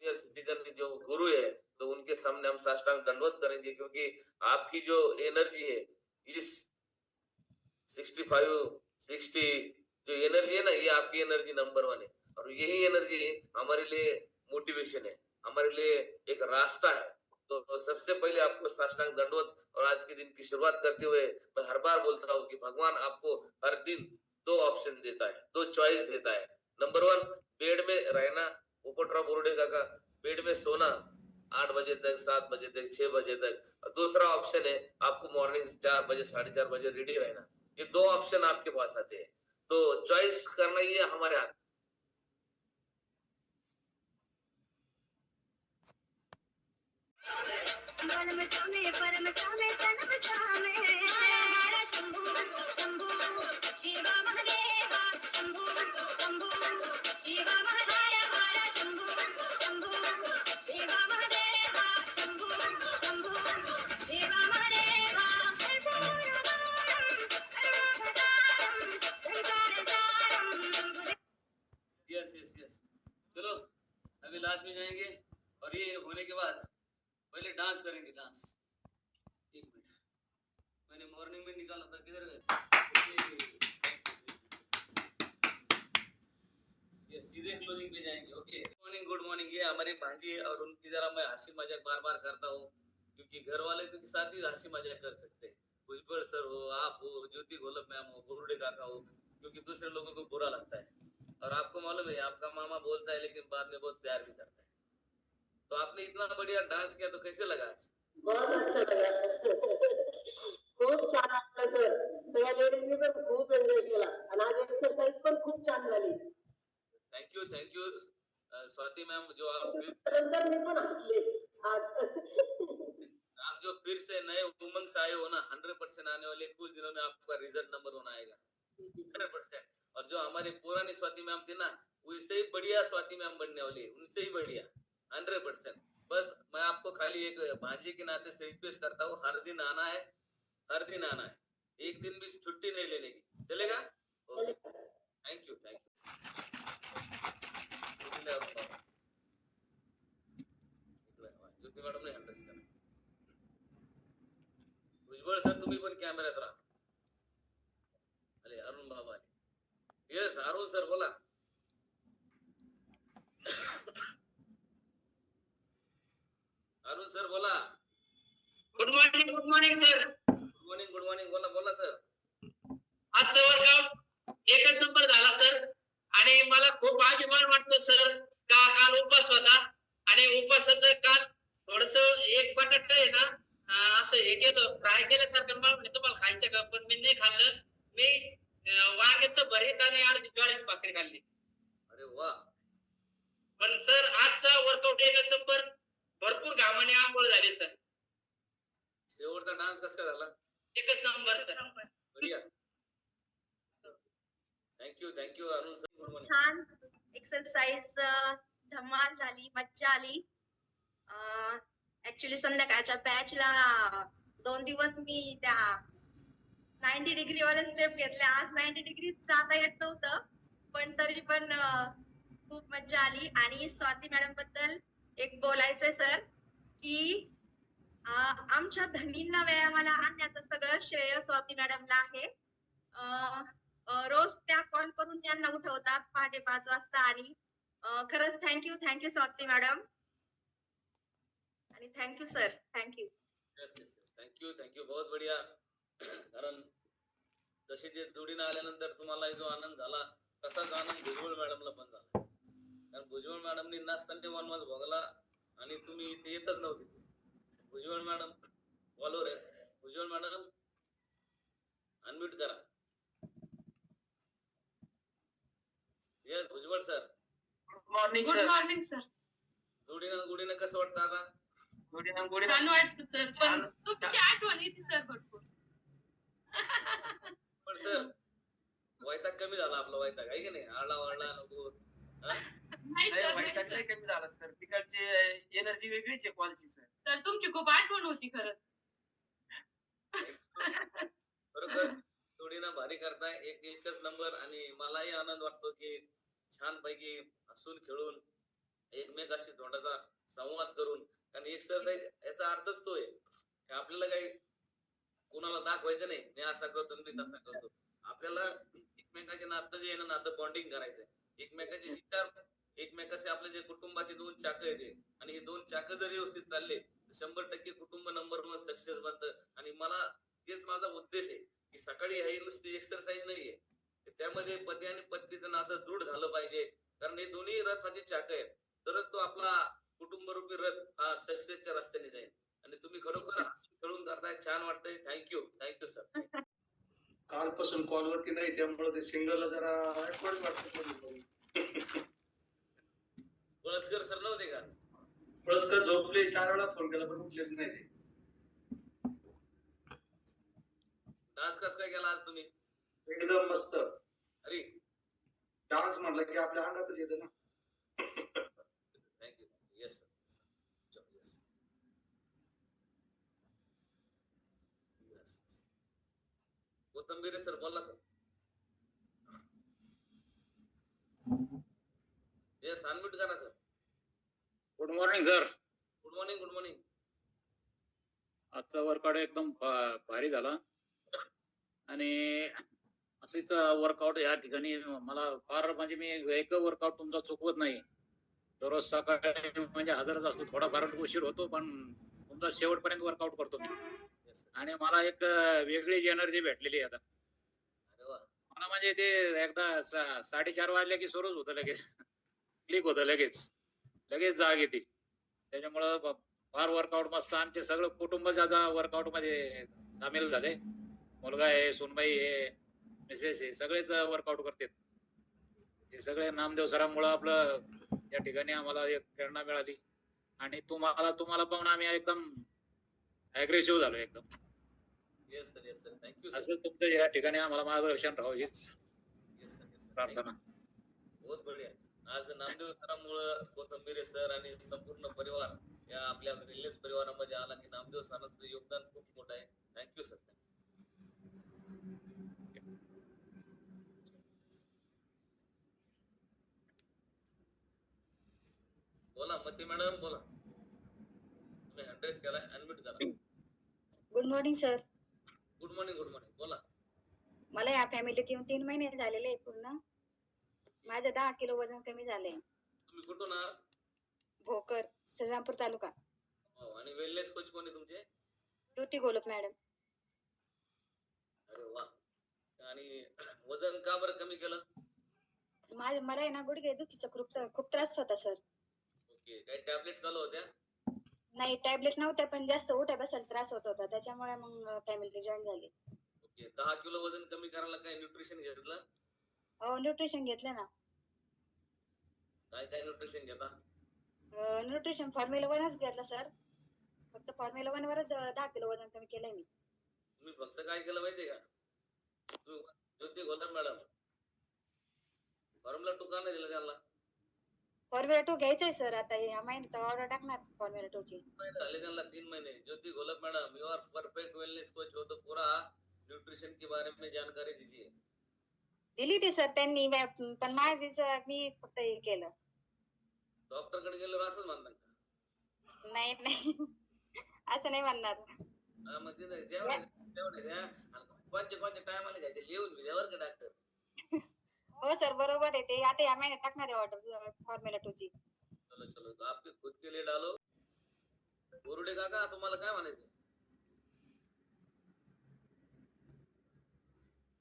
Senior citizen जो गुरु है तो उनके सामने हम साष्टांग दंडवत करेंगे क्योंकि आपकी जो एनर्जी है इस 65 60 जो एनर्जी है ना ये आपकी एनर्जी नंबर वन है। और यही एनर्जी हमारे लिए मोटिवेशन है हमारे लिए एक रास्ता है। तो, तो सबसे पहले आपको साष्टांग दंडवत और आज के दिन की शुरुआत करते हुए मैं हर बार बोलता हूँ कि भगवान आपको हर दिन दो ऑप्शन देता है दो चॉइस देता है। नंबर वन बेड में रहना पोपटराव बोर्डे का बेड में सोना, आठ बजे तक, सात बजे तक, छह बजे तक। और दूसरा ऑप्शन है, आपको मॉर्निंग चार बजे, साढ़े चार बजे रेडी रहना। ये दो ऑप्शन आपके पास आते हैं। तो चॉइस करना ये हमारे हाथ। शंभू शंभू शिवा महादेवा शंभू शंभू। लास्ट में जाएँगे और ये होने के बाद पहले डांस करेंगे, डांस। एक मिनट। मैंने मॉर्निंग में निकाला था, किधर ये सीधे क्लोजिंग पे जाएँगे ओके मॉर्निंग गुड मॉर्निंग ये हमारी भांजी है और उनकी जरा मैं हँसी मज़ाक बार बार करता हूँ, क्योंकि घर वाले के साथ ही हँसी मज़ाक कर सकते हैं। भुजबल सर हो, आप हो, ज्योति गोलप मैम हो बुरुडे काका हो, क्योंकि दूसरे लोगों को बुरा लगता है। और आपको मालूम है आपका मामा बोलता है लेकिन बाद में बहुत प्यार भी करता है। तो आपने इतना बढ़िया डांस किया तो कैसे लगा बहुत अच्छा लगा। खूप छान वाटलं सर। सगळ्या लेडीजनी पण खूप एन्जॉय केला। आणि आज एक्सरसाइज पण खूप छान झाली thank you thank you Swati ma'am जो आप नंतर मी पण हसले आज। आप जो फिर से नए उमंग से आए हो ना हंड्रेड परसेंट आने वाले कुछ दिनों में आपका रिज़ल्ट नंबर वन आएगा। हंड्रेड परसेंट और जो हमारी पुरानी स्वाति मैम थी ना उससे ही बढ़िया स्वाति मैम बनने वाली है उनसे ही बढ़िया हंड्रेड परसेंट बस मैं आपको खाली एक भांजी के नाते से रिक्वेस्ट करता हूँ हर दिन आना है हर दिन आना है। एक दिन भी छुट्टी नहीं लेने की। चलेगा? Thank you thank you Jyoti madam ने हँडल्स करा भुजबळ सर तुम्ही पण कॅमेऱ्यात राहा येस अरुण सर बोला. अरुण सर बोला. Good morning good morning sir good morning good morning बोला बोला सर आजचा वर्कआउट एकच नंबर झाला सर आणि मला खूप अभिमान वाटतो सर का काल उपास होता. आणि उपासाचं काल थोडस एक बटाटा आहे ना असं हे केलं फ्राय केल्यासारखं मला तुम्हाला खायचं का? पण मी नाही खाल्लं. मी वांग्याचं भरीत आणि अर्धी ज्वारीची भाकरी खाल्ली अरे वा पण सर आजचा वर्कआउट नंबर भरपूर घामाने आंघोळ झाली सर शेवटचा डान्स कसा काय झाला एकच नंबर सर बढिया thank you thank you Arun sir छान एक्सरसाइज धमाल झाली मज्जा आली ऍक्च्युली संध्याकाळच्या बॅचला दोन दिवस मी त्या नाईन्टी डिग्री वाले स्टेप घेतले. आज नाईन्टी डिग्री जाता येत नव्हतं पण तरी पण खूप मज्जा आली. आणि स्वाती मॅडमबद्दल एक बोलायचंय सर की आमच्या धनींना व्यायामाला आणण्याचं सगळं श्रेय स्वाती मॅडमला आहे. रोज त्या कॉल करून त्यांना उठवतात पहाटे पाच वाजता. आणि खरंच thank you thank you Swati madam आणि thank you sir thank you thank you thank you बहुत बढिया. कारण तसे ते जोडीनं आल्यानंतर तुम्हाला जो आनंद झाला तसाच आनंद भुजबळ मॅडमला पण झाला. कारण भुजबळ मॅडमनी नाचताना वनवास भोगला आणि तुम्ही इथे येतच नव्हते. भुजबळ मॅडम बॉलवर आहे भुजबळ मॅडम अनम्यूट करा. Yes Bhujbal sir good morning good sir morning sir जोडीनं गुडीनं कसं वाटतं आता? गुड इव्हनिंग गुड छान वाटतं सर पण. तुमची आठवण येते सर पण सर वैताग कमी झाला आपला वैताग आहे की नाही? आळला वाळला नको. कमी झाला सर. तिकडची एनर्जी वेगळीच आहे कॉलची सर. तर तुमची खूप आठवण होती खरंच बरोबर. जोडीनं भारी करताय. एक एकच नंबर आणि मलाही आनंद वाटतो की छान पैकी हसून खेळून एकमेकाशी तोंडाचा संवाद करून. कारण एक्सरसाइज याचा अर्थच तो आहे की आपल्याला काही कोणाला दाखवायचं नाही. मी असा करतो मी तसा करतो. आपल्याला एकमेकाचे नातं जे आहे ना नातं बॉन्डिंग करायचंय. एकमेकाचे विचार एकमेकाचे आपले जे कुटुंबाचे दोन चाक आहेत आणि हे दोन चाक जर व्यवस्थित चालले तर शंभर टक्के कुटुंब नंबर वन सक्सेस बनतं. आणि मला तेच माझा उद्देश आहे की सकाळी हे नुसती एक्सरसाइज नाहीये त्यामध्ये पती आणि पत्नीचं नातं दृढ झालं पाहिजे. कारण हे दोन्ही रथाचे चाक आहेत. तरच तो आपला कुटुंबरूपी रथ हा सक्सेसच्या रस्त्याने जाईल. आणि तुम्ही खरोखर हसून खेळून करताय छान वाटतंय. थँक्यू थँक्यू सर कालपासून कॉलवरती नाही त्यामुळे ते सिंगलला जरा awkward वाटतं. पळसकर सर नव्हते का पळसकर झोपले चार वेळा फोन केला पण उठलेच नाही ते. डान्स कस काय केला आज तुम्ही? एकदम मस्त. अरे. डान्स म्हटलं की आपल्या अंगातच येतं ना. Thank you yes sir yes Kothambir sir बोला सर येस अनम्यूट करा sir good morning sir good morning good morning आजचा वर्कआउट एकदम भारी झाला. आणि असेच वर्कआउट या ठिकाणी मला फार म्हणजे मी एक वर्कआउट तुमचा चुकवत नाही. दररोज सकाळी म्हणजे हजरच असतो थोडाफार उशीर होतो पण तुमचा शेवटपर्यंत वर्कआउट करतो मी. आणि मला एक वेगळीच एनर्जी भेटलेली आता. मला म्हणजे ते एकदा साडेचार वाजले की सुरूच होतं लगेच. क्लिक होतं लगेच. लगेच जाग येते. त्याच्यामुळं फार वर्कआउट मस्त आमचे सगळं कुटुंबच आता वर्कआउटमध्ये सामील झाले. मुलगा आहे सुनबाई आहे मिसेस आहे सगळेच वर्कआउट करतात. हे सगळे नामदेव सरांमुळं आपलं या ठिकाणी आम्हाला एक प्रेरणा मिळाली. आणि तुम्हाला तुम्हाला पाहून आम्ही एकदम अग्रेसिव्ह झालो एकदम. Yes sir yes sir thank you sir असंच तुमचं या ठिकाणी आम्हाला मार्गदर्शन राहावं हीच येस सर येस सर प्रार्थना. बहुत बढिया. आज नामदेव सरांमुळं कोथंबिरे सर आणि संपूर्ण परिवार या आपल्या रिलेस परिवारामध्ये आला की नामदेव सरांचं योगदान खूप मोठं आहे. थँक्यू सर बोला मती मॅडम बोला. केलाय अनम्यूट करा good morning sir good morning good morning बोला. मला या फॅमिलीत येऊन तीन महिने झालेले आहे पूर्ण. माझं दहा किलो वजन कमी झालंय. तुम्ही कुठून आहात? भोकर श्रीरामपूर तालुका. हो, आणि वेलनेस कोच कोणी तुमचे? ज्योती गोलप मॅडम अरे वा. आणि वजन का बरं कमी केलं? माझ्या मला आहे ना गुडघे दुखीचा खूप खूप त्रास होता सर ओके काही टॅबलेट चालू होत्या? नाही टॅबलेट नव्हत्या पण जास्त उठ्या बसायला त्रास होत होता. त्याच्यामुळे मग फॅमिली जॉईन झाली. ओके दहा किलो वजन कमी करायला काय न्यूट्रिशन घेतलं? हो न्यूट्रिशन घेतलं ना. काय काय न्यूट्रिशन घेता? न्यूट्रिशन फॉर्म्युला वनच घेतलं सर फक्त फॉर्म्युला वन वरच दहा किलो वजन कमी केलंय मी. तुम्ही फक्त काय केलं माहितीये का? तू Jyoti Golar madam formula two का नाही दिला त्यांना? फॉर्म्युला टू घ्यायचंय सर आता या महिन्यात ऑर्डर टाकणार फॉर्म्युला टू ची. झाले त्यांना तीन महीने. Jyoti Golap madam you are perfect wellness coach हो तो पूरा. न्यूट्रिशन के बारे में जानकारी दीजिए. दिली ती सर त्यांनी. पण माझीच मी फक्त हे केलं. डॉक्टरकडे गेल्यावर असंच म्हणतात का? नाही नाही. असं नाही म्हणणार. हा, मग ते जेवढे तेवढे द्या आणि कोणत्या कोणत्या टायमाला घ्यायचे? लिहून घ्या बरं का डॉक्टर हो सर बरोबर आहे ते. आता या महिन्यात टाकणार आहे ऑर्डर फॉर्म्युला टू ची. चलो चलो तो आपके खुद के लिए डालो. बोरुडे काका तुम्हाला काय म्हणायचं?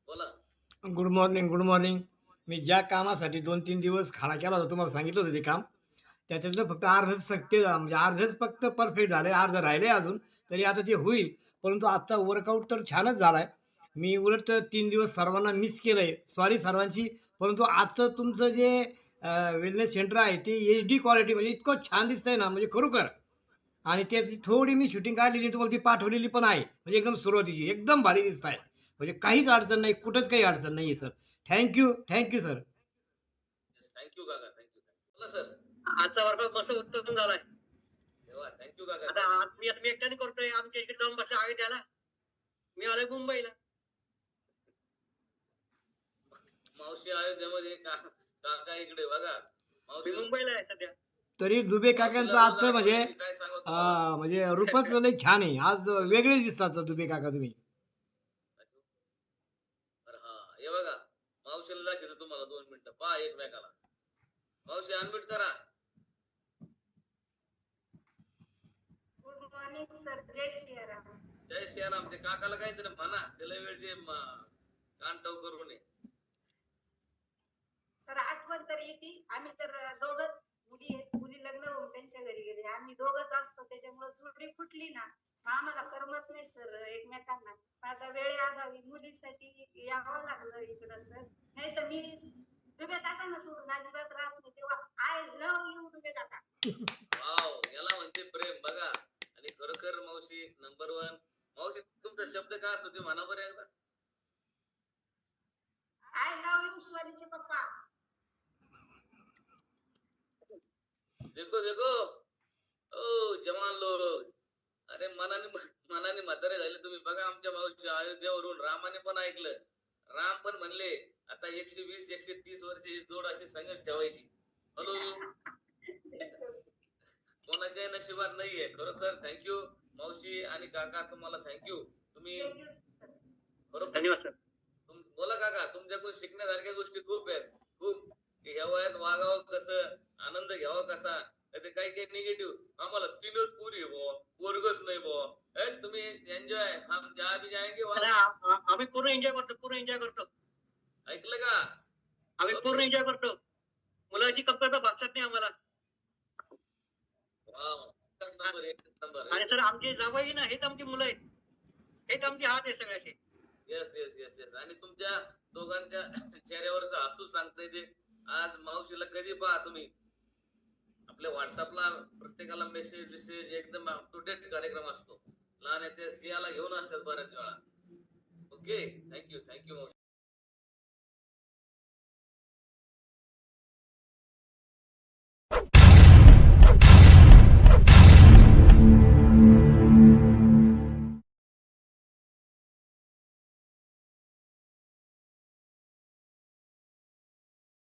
बोला. गुड मॉर्निंग गुड मॉर्निंग मी ज्या कामासाठी दोन तीन दिवस खाडा केला होता तुम्हाला सांगितलं होतं ते काम. त्याच्यातलं फक्त अर्धच सक्ते झालं म्हणजे अर्धच फक्त परफेक्ट झालंय अर्ध राहिले अजून तरी आता ते होईल. परंतु आजचा वर्कआउट तर छानच झालाय. मी उलट तीन दिवस सर्वांना मिस केलंय. सॉरी सर्वांची परंतु आजचं तुमचं जे वेलनेस सेंटर आहे ते एच डी क्वालिटी म्हणजे इतकं छान दिसतंय ना म्हणजे खरोखर. आणि त्याची थोडी मी शूटिंग काढलेली तुम्हाला ती पाठवलेली पण आहे. म्हणजे एकदम सुरुवातीची एकदम भारी दिसत आहे म्हणजे काहीच अडचण नाही कुठंच काही अडचण नाही sir thank you thank you sir thank you काका थँक्यू बोला सर आजचा वर्कआउट मस्त उत्तम झालाय. थँक्यू काका आता आता मी एकट्याने करतोय आमच्या इकडे जाऊन बसले आहे त्याला. मी आलोय मुंबईला. मावशी अयोध्येमध्ये का काका इकडे बघा. मावशी मुंबईला आहे सध्या. तरी दुबे काकांचं आजचं म्हणजे काय? अं, म्हणजे रूपच लय छान आहे. आज वेगळेच दिसतात दुबे काका तुम्ही. अरे हा हे बघा. मावशीला दाखवतो तुम्हाला दोन मिनिटं. पहा एकमेकाला. मावशी अनम्यूट करा. गुड मॉर्निंग सर जय सियाराम जय सियाराम. ते काकाला काहीतरी म्हणा. त्याला वेळचे कांटव करू नये सर आठवण तर येते. आम्ही तर दोघं मुली मुली लग्न होऊन त्यांच्या घरी गेले. आम्ही दोघच असतो. त्याच्यामुळे जोडी फुटली ना. आम्हाला करमत नाही सर एकमेकांना. पण आता वेळेअभावी मुलीसाठी यावं लागलं इकडं सर. नाही तर मी डुबे काकांना सोडून अजिबात राहत नाही. तेव्हा आय लव्ह यू डुबे काका वाव. याला म्हणते प्रेम. बघा. आणि खरोखर मावशी नंबर वन मावशी तुमचा शब्द काय असतो ते म्हणा बरं एकदा आय लव्ह यू शिवालीचे पप्पा देखो देखो। ओ जवान लोग। अरे मनाने मनाने म्हातारे झाले तुम्ही. बघा आमच्या मावशी अयोध्येवरून रामाने पण ऐकलं. राम पण म्हणले आता एकशे वीस एकशे तीस वर्ष ही जोड अशी संघर्ष ठेवायची. हॅलो? कोणाच्याही नशिबात नाहीये. खरोखर थँक्यू मावशी आणि काका तुम्हाला थँक्यू तुम्ही बरोबर? बोला काका तुमच्याकडून शिकण्यासारख्या गोष्टी खूप आहेत. खूप. ह्या वयात वागावं कसं? आनंद घ्यावा कसा? नाही काही काही निगेटिव्ह आम्हाला तीनच पुरी बो पोरगच नाही बो तुम्ही एन्जॉय हम भी आ- आ- आम्ही पूर्ण एन्जॉय करतो पूर्ण एन्जॉय करतो. ऐकलं का? आम्ही पूर्ण एन्जॉय करतो. मुलाची कमतरता भागतात नाही आम्हाला. आणि सर आमचे जावई ना हेच आमची मुलं आहेत. हेच आमचे हात आहे सगळ्याचे येस येस येस येस आणि तुमच्या दोघांच्या चेहऱ्यावरचं हसू सांगताय ते. आज मावशीला कधी पहा तुम्ही? आपल्या व्हॉट्सअपला प्रत्येकाला मेसेज बिसेज एकदम अप टू डेट कार्यक्रम असतो. लहान आहे ते सियाला घेऊन असतात बऱ्याच वेळा. Okay thank you thank you